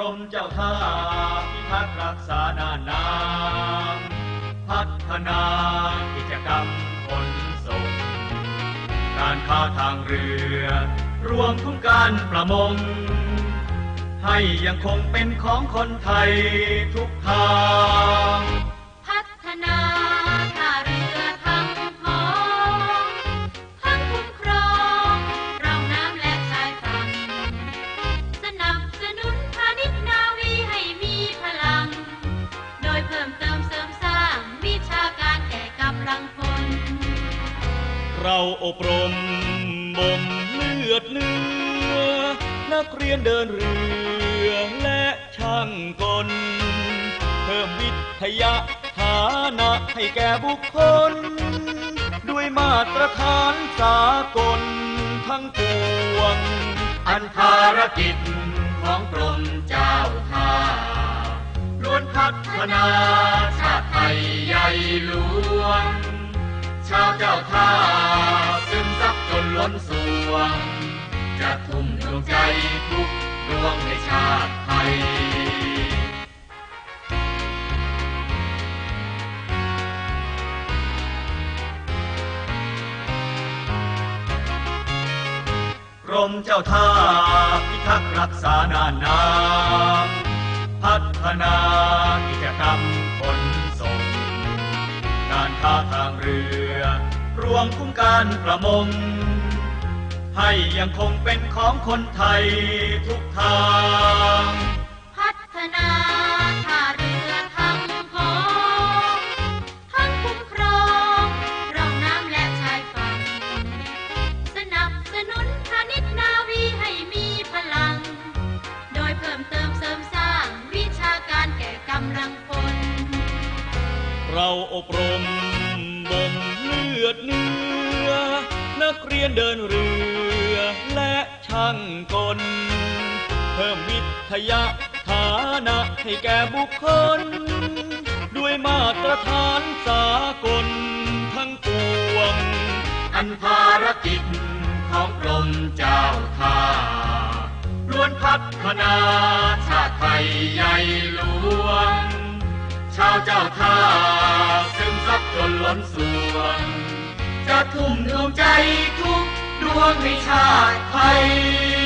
รมเจ้าท่าพิทักษ์รักษานานน้ำพัฒนากิจกรรมขนส่ง การค้าทางเรือ รวมทุกการประมง ให้ยังคงเป็นของคนไทยทุกทาง เราอบรมบ่มเลือดเนื้อ นักเรียนเดินเรือและช่างกล เพิ่มวิทยาฐานะให้แก่บุคคล ด้วยมาตรฐานสากลทั้งปวง อันภารกิจของกรมเจ้าท่าล้วนพัฒนาชาติไทยใหญ่หลวง ชาวเจ้าท่าซึมซับจนล้นสวง จะทุ่มดวงใจทุกดวงในชาติไทย กรมเจ้าท่าพิทักษ์รักษาน่านน้ำพัฒนากิจกรรม วมคุ้มการประมง ให้ยังคงเป็นของคนไทยทุกทาง พัฒนาท่าเรือทั้งของทั้งคุ้มครองเราน้ำและชายฝั่งสนับสนุนพาณิชย์นาวีให้มีพลัง โดยเพิ่มเติมเสริมสร้างวิชาการแก่กำลังพลเราอบรมบ่ม เลือดเนื้อ นักเรียนเดินเรือ และช่างกล เพิ่มวิทยาฐานะให้แก่บุคคล ด้วยมาตรฐานสากลทั้งปวง อันภารกิจของกรมเจ้าท่าล้วนพัฒนาชาติไทยใหญ่หลวงชาวเจ้าท่า จนล้นส่วน จะทุ่มดวงใจทุกดวงให้ชาติไทย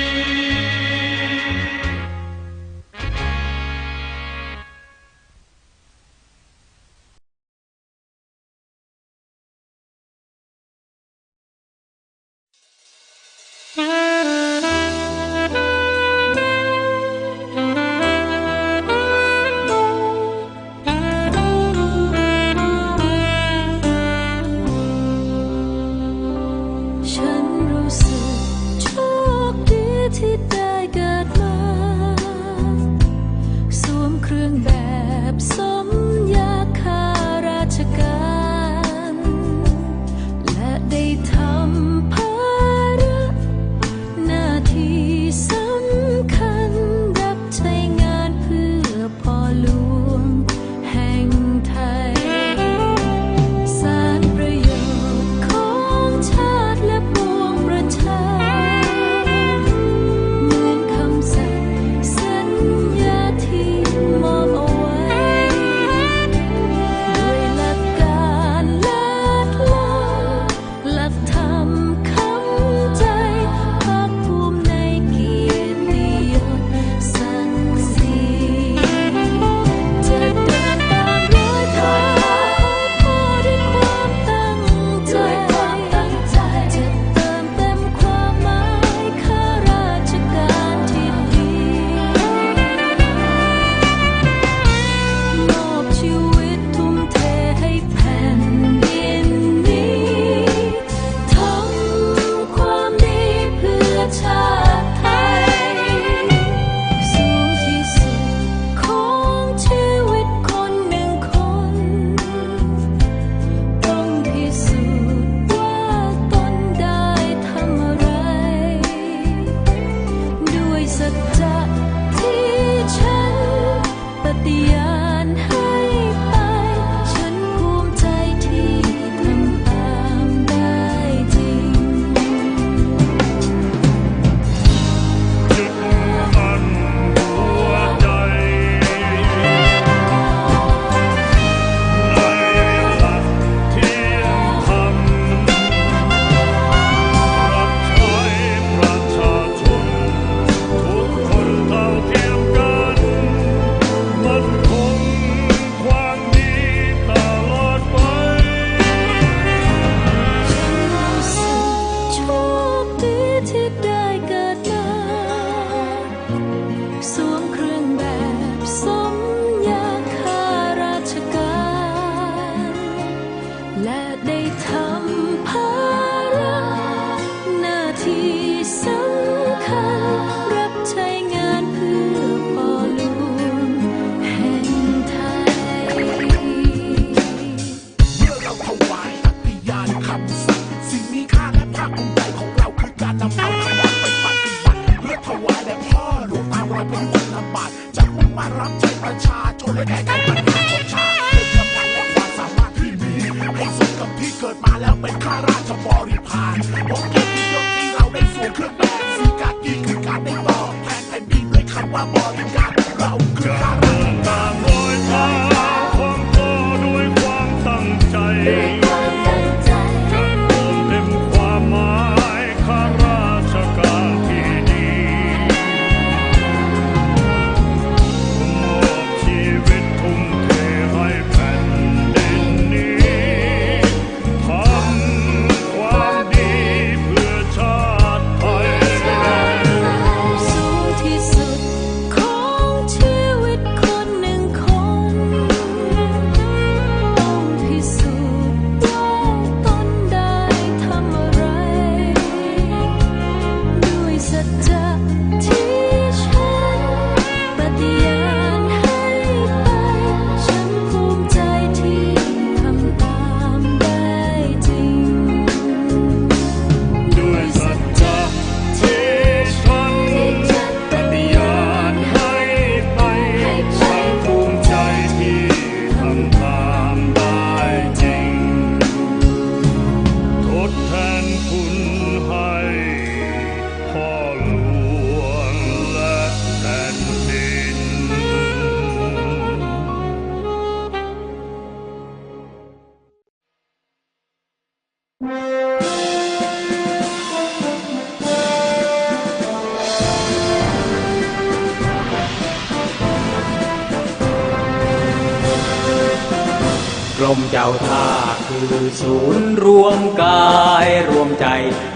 รมเจ้าท่าคือศูนย์รวมกายรวมใจ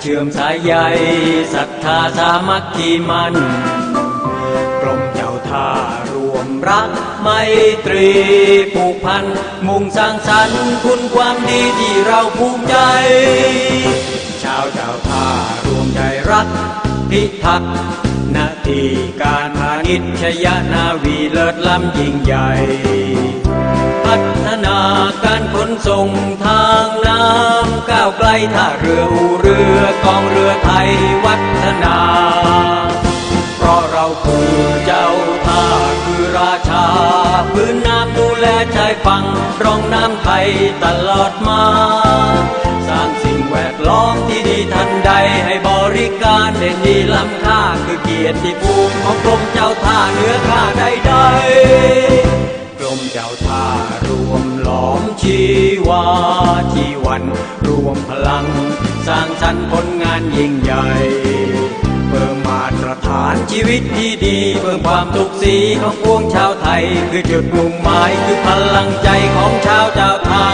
เชื่อมสายใยศรัทธาสามัคคีมันกรมเจ้าท่ารวมรักไมตรีผูกพัน มุ่งสร้างสรรค์คุณความดีที่เราภูมิใจ ชาวเจ้าท่ารวมใจรักพิทักษ์นาทีการพาณิชยนาวีเลิศล้ำยิ่งใหญ่ พัฒนาการขนส่งทางน้ำก้าวไกลท่าเรืออูเรือกองเรือไทยวัฒนา เพราะเราคือเจ้าท่าคือราชา พื้นน้ำดูแลชายฝั่งร่องน้ำไทยตลอดมา สร้างสิ่งแวดล้อมที่ดีทันใดให้บริการเด่นดีล้ำค่าคือเกียรติภูมิของกรมเจ้าท่าเหนือค่าใดๆ จ้าท่ารวมหลอมชีวาชีวัน รวมพลัง สร้างสรรค์ผลงานยิ่งใหญ่เพิ่มมาตรฐานชีวิตที่ดีเพิ่มความสุขสีของพวงชาวไทย คือจุดมุ่งหมายคือพลังใจของชาวเจ้าท่า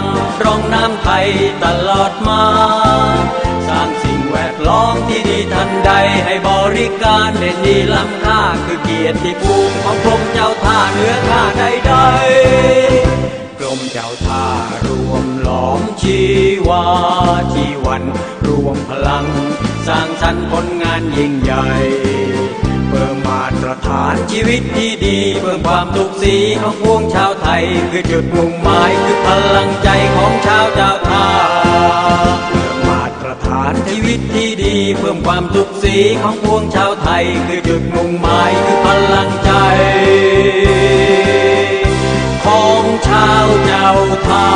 งร่องน้ำไทยตลอดมา สร้างสิ่งแวดล้อมที่ดีทันใดให้บริการเด่นดีล้ำค่าคือเกียรติภูมิของกรมเจ้าท่าเหนือค่าใดๆกรมเจ้าท่ารวมหลอมชีวาชีวัน รวมพลัง สร้างสรรค์ผลงานยิ่งใหญ่ พิ่มมาตรฐานชีวิตที่ดีเพิ่มความสุขสีของพวงชาวไทย คือจุดมุ่งหมายคือพลังใจของชาวเจ้าท่าเพิ่มมาตรฐานชีวิตที่ดีเพิ่มความสุขสีของพวงชาวไทย คือจุดมุ่งหมายคือพลังใจ ของชาวเจ้าท่า